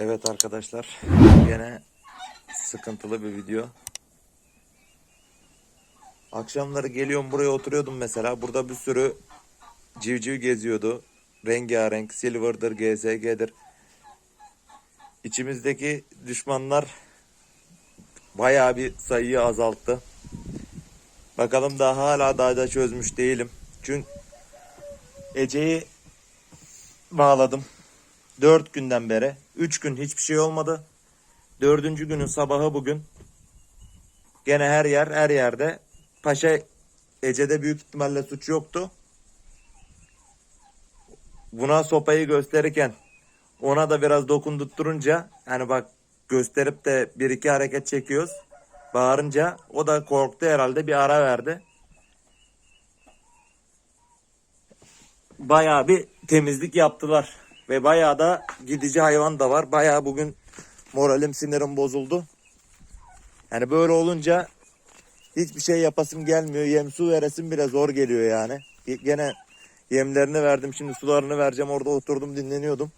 Evet arkadaşlar gene sıkıntılı bir video. Akşamları geliyorum buraya oturuyordum mesela. Burada bir sürü civciv geziyordu. Rengarenk, silver'dır, GSG'dir. İçimizdeki düşmanlar bayağı bir sayıyı azalttı. Bakalım daha hala daha da çözmüş değilim. Çünkü Ece'yi bağladım. Dört günden beri. Üç gün hiçbir şey olmadı. Dördüncü günün sabahı bugün. Gene her yer her yerde. Paşa Ece'de büyük ihtimalle suç yoktu. Buna sopayı gösterirken ona da biraz dokundurtturunca hani bak gösterip de bir iki hareket çekiyoruz. Bağırınca o da korktu herhalde bir ara verdi. Bayağı bir temizlik yaptılar. Ve bayağı da gidici hayvan da var. Bayağı bugün moralim sinirim bozuldu. Yani böyle olunca hiçbir şey yapasım gelmiyor. Yem su veresim bile zor geliyor yani. Gene yemlerini verdim. Şimdi sularını vereceğim. Orada oturdum dinleniyordum.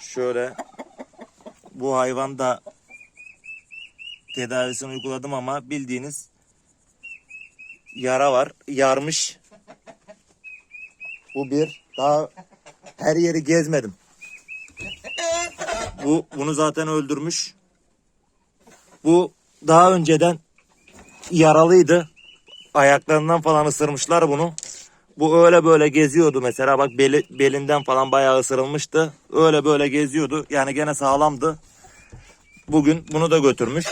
Şöyle bu hayvan da tedavisini uyguladım ama bildiğiniz yara var. Yarmış. Bu bir. Daha her yeri gezmedim. Bu bunu zaten öldürmüş. Bu daha önceden yaralıydı. Ayaklarından falan ısırmışlar bunu. Bu öyle böyle geziyordu mesela bak beli, belinden falan bayağı ısırılmıştı. Öyle böyle geziyordu. Yani gene sağlamdı. Bugün bunu da götürmüş.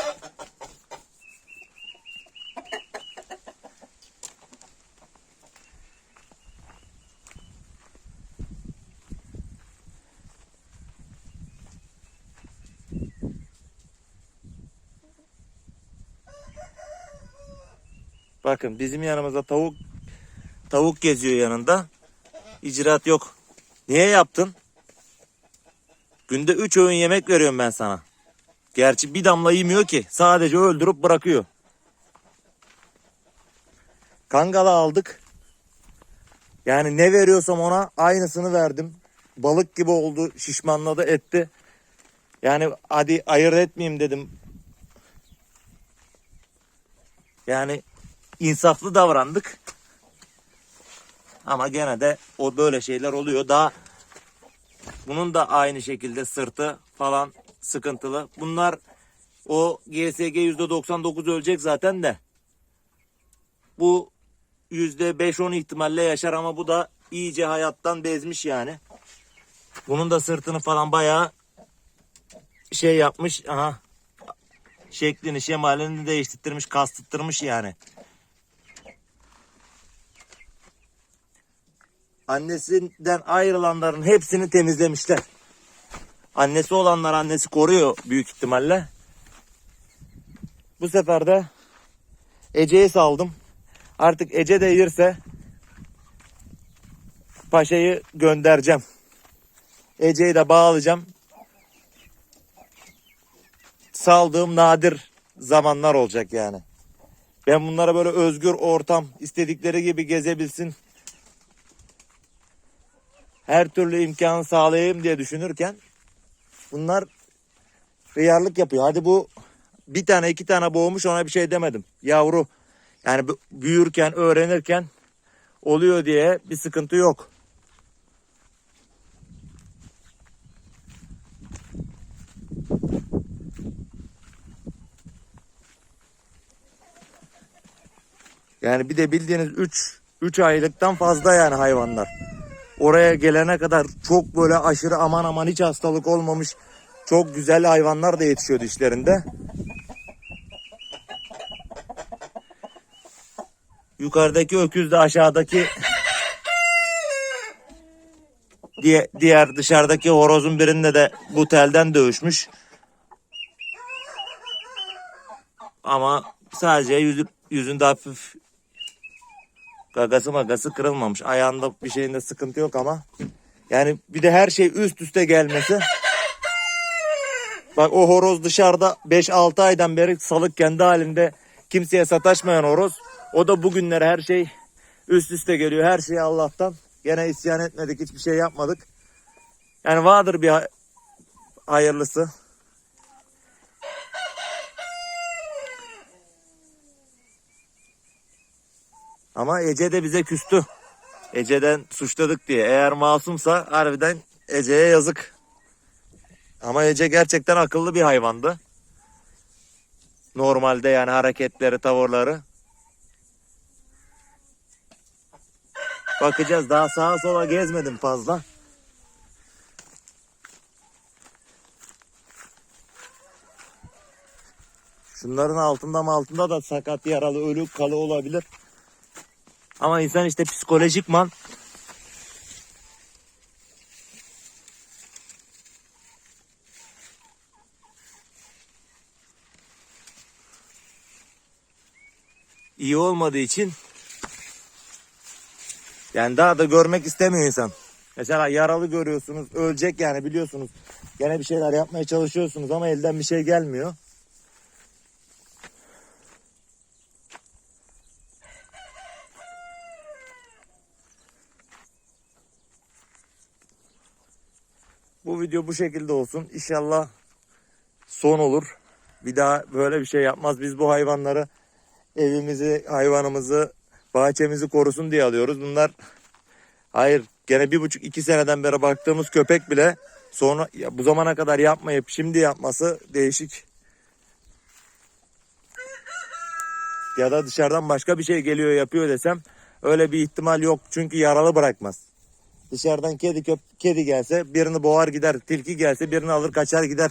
Bakın bizim yanımızda tavuk tavuk geziyor yanında. İcraat yok. Niye yaptın? Günde 3 öğün yemek veriyorum ben sana. Gerçi bir damla yemiyor ki. Sadece öldürüp bırakıyor. Kangalı aldık. Yani ne veriyorsam ona aynısını verdim. Balık gibi oldu. Şişmanladı etti. Yani hadi ayırt etmeyeyim dedim. Yani insaflı davrandık. Ama gene de o böyle şeyler oluyor. Daha bunun da aynı şekilde sırtı falan sıkıntılı. Bunlar o GSG %99 ölecek zaten de. Bu %5-10 ihtimalle yaşar ama bu da iyice hayattan bezmiş yani. Bunun da sırtını falan bayağı şey yapmış. Aha. Şeklini, şemalini değiştirmiş, kastırtmış yani. Annesinden ayrılanların hepsini temizlemişler. Annesi olanlar annesi koruyor büyük ihtimalle. Bu sefer de Ece'yi saldım. Artık Ece de yerse Paşa'yı göndereceğim. Ece'yi de bağlayacağım. Saldığım nadir zamanlar olacak yani. Ben bunlara böyle özgür ortam, istedikleri gibi gezebilsin. Her türlü imkanı sağlayayım diye düşünürken bunlar hıyarlık yapıyor. Hadi bu bir tane iki tane boğmuş ona bir şey demedim. Yavru yani büyürken öğrenirken oluyor diye bir sıkıntı yok. Yani bir de bildiğiniz 3 3 aylıktan fazla yani hayvanlar. Oraya gelene kadar çok böyle aşırı aman aman hiç hastalık olmamış çok güzel hayvanlar da yetişiyor dişlerinde. Yukarıdaki öküz de aşağıdaki diye, diğer dışarıdaki horozun birinde de bu telden dövüşmüş. Ama sadece yüzü, yüzünde hafif gagası magası kırılmamış. Ayağında bir şeyinde sıkıntı yok ama. Yani bir de her şey üst üste gelmesi. Bak o horoz dışarıda 5-6 aydan beri salık kendi halinde kimseye sataşmayan horoz. O da bugünlere her şey Üst üste geliyor her şey Allah'tan. Gene isyan etmedik hiçbir şey yapmadık. Yani vardır bir hay- hayırlısı. Ama Ece de bize küstü. Ece'den suçladık diye. Eğer masumsa harbiden Ece'ye yazık. Ama Ece gerçekten akıllı bir hayvandı. Normalde yani hareketleri, tavırları. Bakacağız. Daha sağa sola gezmedim fazla. Şunların altında mı altında da sakat yaralı ölü kalı olabilir. Ama insan işte psikolojikman iyi olmadığı için yani daha da görmek istemiyor insan. Mesela yaralı görüyorsunuz, ölecek yani biliyorsunuz. Gene bir şeyler yapmaya çalışıyorsunuz ama elden bir şey gelmiyor. Bu video bu şekilde olsun. İnşallah son olur. Bir daha böyle bir şey yapmaz. Biz bu hayvanları evimizi, hayvanımızı, bahçemizi korusun diye alıyoruz. Bunlar hayır gene bir buçuk iki seneden beri baktığımız köpek bile sonra ya bu zamana kadar yapmayıp şimdi yapması değişik. Ya da dışarıdan başka bir şey geliyor yapıyor desem öyle bir ihtimal yok. Çünkü yaralı bırakmaz. Dışarıdan kedi köp kedi gelse birini boğar gider. Tilki gelse birini alır kaçar gider.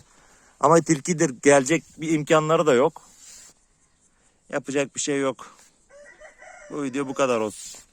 Ama tilkidir gelecek bir imkanları da yok. Yapacak bir şey yok. Bu video bu kadar olsun.